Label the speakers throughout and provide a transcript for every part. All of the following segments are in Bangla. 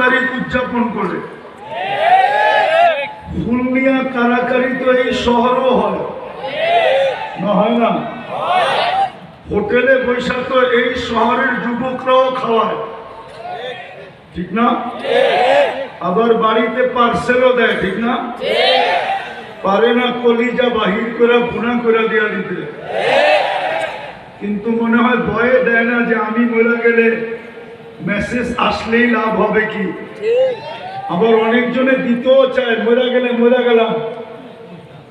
Speaker 1: তারিখ উদযাপন করে। ফুলনিয়া কারাকারি তো এই শহরও হয়। না হয় না? হোটেলে বৈশা তো এই শহরের যুবকরাও খাওয়ায়। ঠিক না? আবার বাড়িতে পার্সেলও দেয়, ঠিক না? পারে না কলিজা বাহির করে, ভুনা করে দেওয়া দিতে। কিন্তু মনে হয় ভয়ে দেয় না যে আমি মরে গেলে মেসেজ আসলেই লাভ হবে কি? আবার অনেকজনে দিতেও চায় মরে গেলে মরে গেলাম।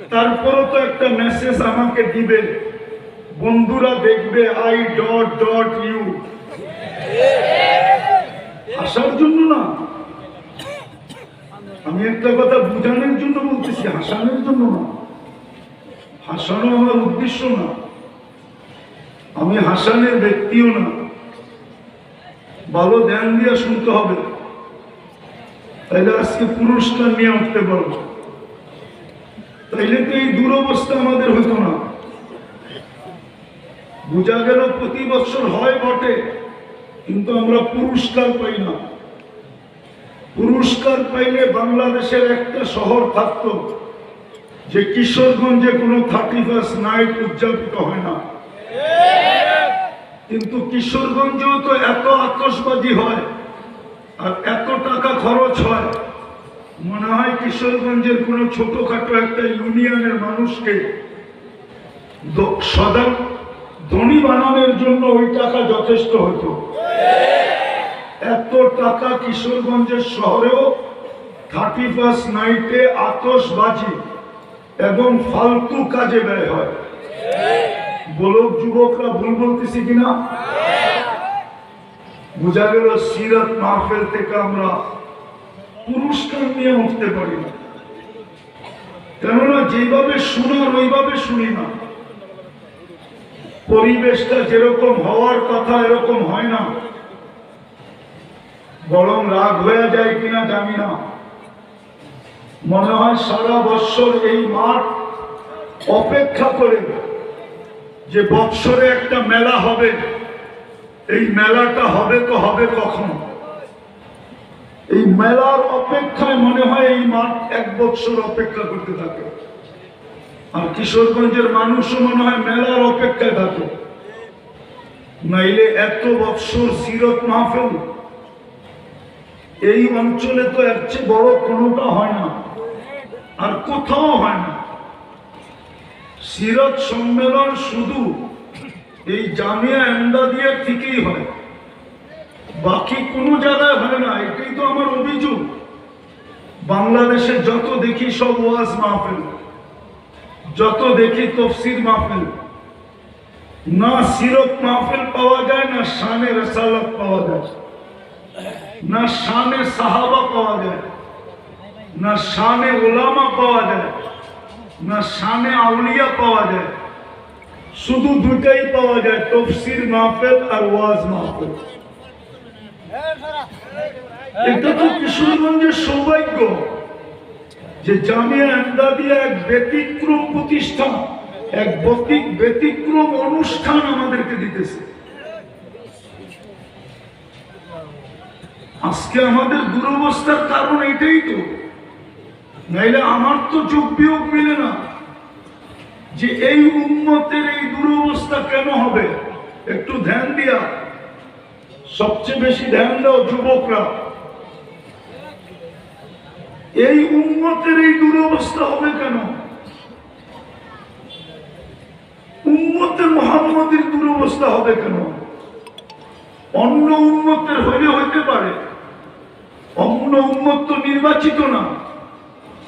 Speaker 1: তারপরও তো একটা মেসেজ আমাকে দিবে। বন্ধুরা দেখবে আই ডট ডট ইউ হাসার জন্য না। আমি একটা কথা বোঝানোর জন্য বলতেছি হাসানোর জন্য না। হাসানো আমার উদ্দেশ্য না। আমি হাসানের ব্যক্তিও না। ভালো ধ্যান দিয়ে শুনতে হবে। তাইলে আজকে পুরস্কার নিয়ে উঠতে পারব। তাইলে তো এই দুরবস্থা আমাদের হতো না। বোঝা গেল প্রতি বছর হয় বটে, কিন্তু আমরা পুরস্কার পাই না। পুরস্কার পাইলে বাংলাদেশের একটা শহর থাকতো, যে কিশোরগঞ্জে কোনো থার্টি ফার্স্ট নাইট উদযাপিত হয় না। কিন্তু কিশোরগঞ্জেও তো এত আতসবাজি হয় আর এত টাকা খরচ হয়। মনে হয় কিশোরগঞ্জের কোনো ছোটখাটো একটা ইউনিয়নের মানুষকে সদা ধনী বানানোর জন্য ওই টাকা যথেষ্ট হতো। এত টাকা কিশোরগঞ্জের শহরেও থার্টি ফার্স্ট নাইটে আতসবাজি এবং ফালতু কাজে ব্যয় হয়। বলক যুবকরা ভুল বলতেছি কিনা? বোঝা গেল সিরত মাহফেল থেকে আমরা পুরস্কার নিয়ে উঠতে পারি না। কেননা যেভাবে শোনার ওইভাবে শুনি না। পরিবেশটা যেরকম হওয়ার কথা এরকম হয় না। বরং রাগ হয়ে যায় কিনা জানি না। মনে হয় সারা বৎসর এই মাঠ অপেক্ষা করে যে বৎসরে একটা মেলা হবে, এই মেলাটা হবে তো হবে কখন? এই মেলার অপেক্ষায় মনে হয় এই মাঠ এক বৎসর অপেক্ষা করতে থাকে। আর কিশোরগঞ্জের মানুষও মনে হয় মেলার অপেক্ষায় থাকে। নাইলে এত বৎসর সিরত মাহফিল, এই অঞ্চলে তো এর চেয়ে বড় কোনোটা হয় না, আর কোথাও হয় না। সিরত সম্মেলন শুধু এই জামিয়া এমদাদিয়ার থেকেই হয়। বাকি কোনো জায়গায় হয় না, এটাই তো আমার অভিযোগ। বাংলাদেশে যত দেখি সব ওয়াজ মাহফিল, যত দেখি তফসির মাহফিল, না সিরত মাহফিল পাওয়া যায়, না শানে রসালত পাওয়া যায়। না শানে সাহাবা পাওয়া যায়, না শানে ওলামা পাওয়া যায়। না শানে আউলিয়া পাওয়া যায়। শুধু দুটাই পাওয়া যায়, তফসির মাহফিল আর ওয়াজ মাহফিল। এটা তো কিশোরগঞ্জের সৌভাগ্য যে জামিয়া আহমদাদিয়া এক ব্যতিক্রম প্রতিষ্ঠান, এক ব্যতি- ব্যতিক্রম অনুষ্ঠান আমাদেরকে দিতেছে। আজকে আমাদের দুরবস্থার কারণ এটাই তো। নাইলে আমার তো চোখ বিয়োগ মিলে না। যে এই উন্মতের এই দুরবস্থা কেন হবে? একটু ধ্যান দিয়া। সবচেয়ে বেশি ধ্যান দাও যুবকরা। এই উন্মতের এই দুরবস্থা হবে কেন? উন্মতে মোহাম্মদের দুরবস্থা হবে কেন? অন্য উন্মতের হইলে হইতে পারে। অন্য উন্মত নির্বাচিত না।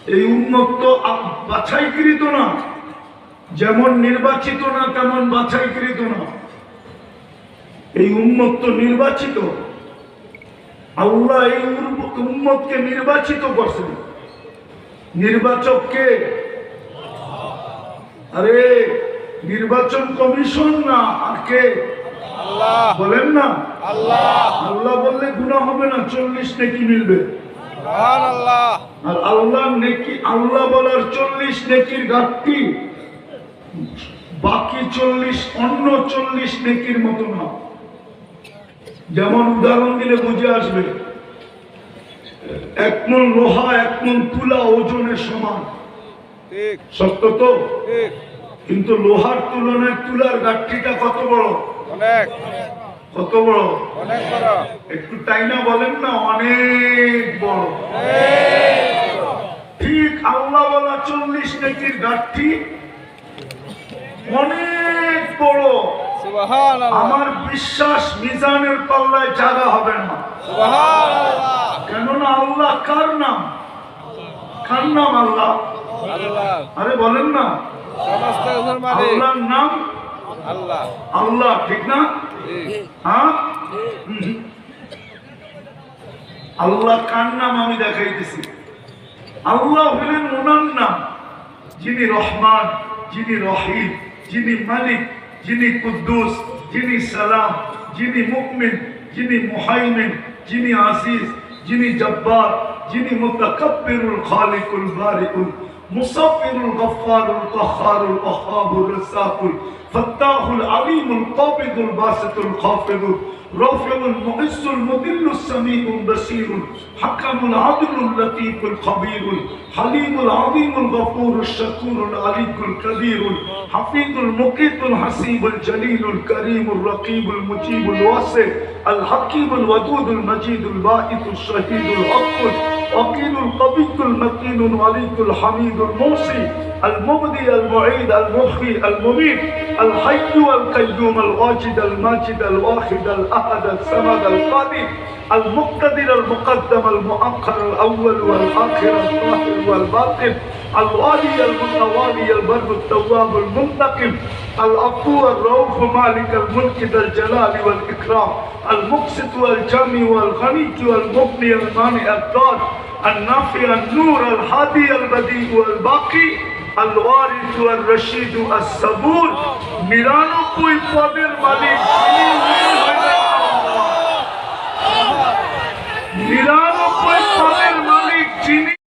Speaker 1: এই উন্মত তো আ- বাছাইকৃত না। যেমন নির্বাচিত না তেমন বাছাইকৃত না। এই উন্মত তো নির্বাচিত আল্লাহ এই উন্ম- উম্মতকে নির্বাচিত করছেন। নির্বাচককে আরে নির্বাচন কমিশন না আর কে?
Speaker 2: আল্লাহ।
Speaker 1: বলেন না।
Speaker 2: আল্লাহ।
Speaker 1: আল্লাহ বললে গুণা হবে না চল্লিশ নাকি মিলবে।
Speaker 2: আল্লাহ
Speaker 1: আর আল্লাহ বলার চল্লিশ নেকির ঘাটতি বাকি চল্লিশ অন্য চল্লিশ নেকির মতো না। যেমন উদাহরণ দিলে বুঝে আসবে এক মন লোহা এক মন তুলা ওজনের সমান। সত্য তো? কিন্তু লোহার তুলনায় তুলার গাঠিটা কত বড়?
Speaker 2: অনেক।
Speaker 1: কত বড়?
Speaker 2: অনেক বড়।
Speaker 1: একটু তাই না বলেন না অনেক বড়। আল্লাহ বলা চল্লিশ নেকির গাঠি অনেক বড়। আমার বিশ্বাস মিজানের পাল্লায় জায়গা হবে না। কেননা আল্লাহ কার নাম? কার নাম আল্লাহ? আরে বলেন না। আল্লাহর নাম?
Speaker 2: আল্লাহ।
Speaker 1: আল্লাহ ঠিক না? হ্যাঁ? আল্লাহ কার নাম আমি দেখাইতেছি? আল্লাহ হলেন ওনার নাম। যিনি রহমান, যিনি রহিম, যিনি মালিক, যিনি কুদ্দুস, যিনি সালাম, যিনি মুকমিন যিনি মুহাইমিন, যিনি আসিস যিনি জব্বার, যিনি মুতাকাব্বিরুল খালিকুল বারিকুল। مصفر الغفار القهار الوهاب الرزاق الفتاح العليم القابض الباسط الخافض رافع المعز المذل السميع البصير حكم العدل اللطيف الخبير الحليم العظيم الغفور الشكور العلي الكبير الحفيظ المقيت الحسيب الجليل الكريم الرقيب المجيب الواسع الحكيم الودود المجيد الباعث الشهيد الحق وكيل القوي المتين الوليد الحميد الموصي المبدي المعيد المحيي المميت الحي والقيوم الواجد الماجد الواحد الأحد الصمد القادر المقتدر المقدم المؤخر الأول والآخر الظاهر والباطن الوالي المتوالي البر التواب المنتقم العفو الروف مالك الملك ذا الجلال والإكرام المقسط والجمي والغني والمغني المانع الضار النافع النور الهادي البديع والباقي الوارث الرشيد الصبور নিরানব্বই পদের মালিক নিরানব্বই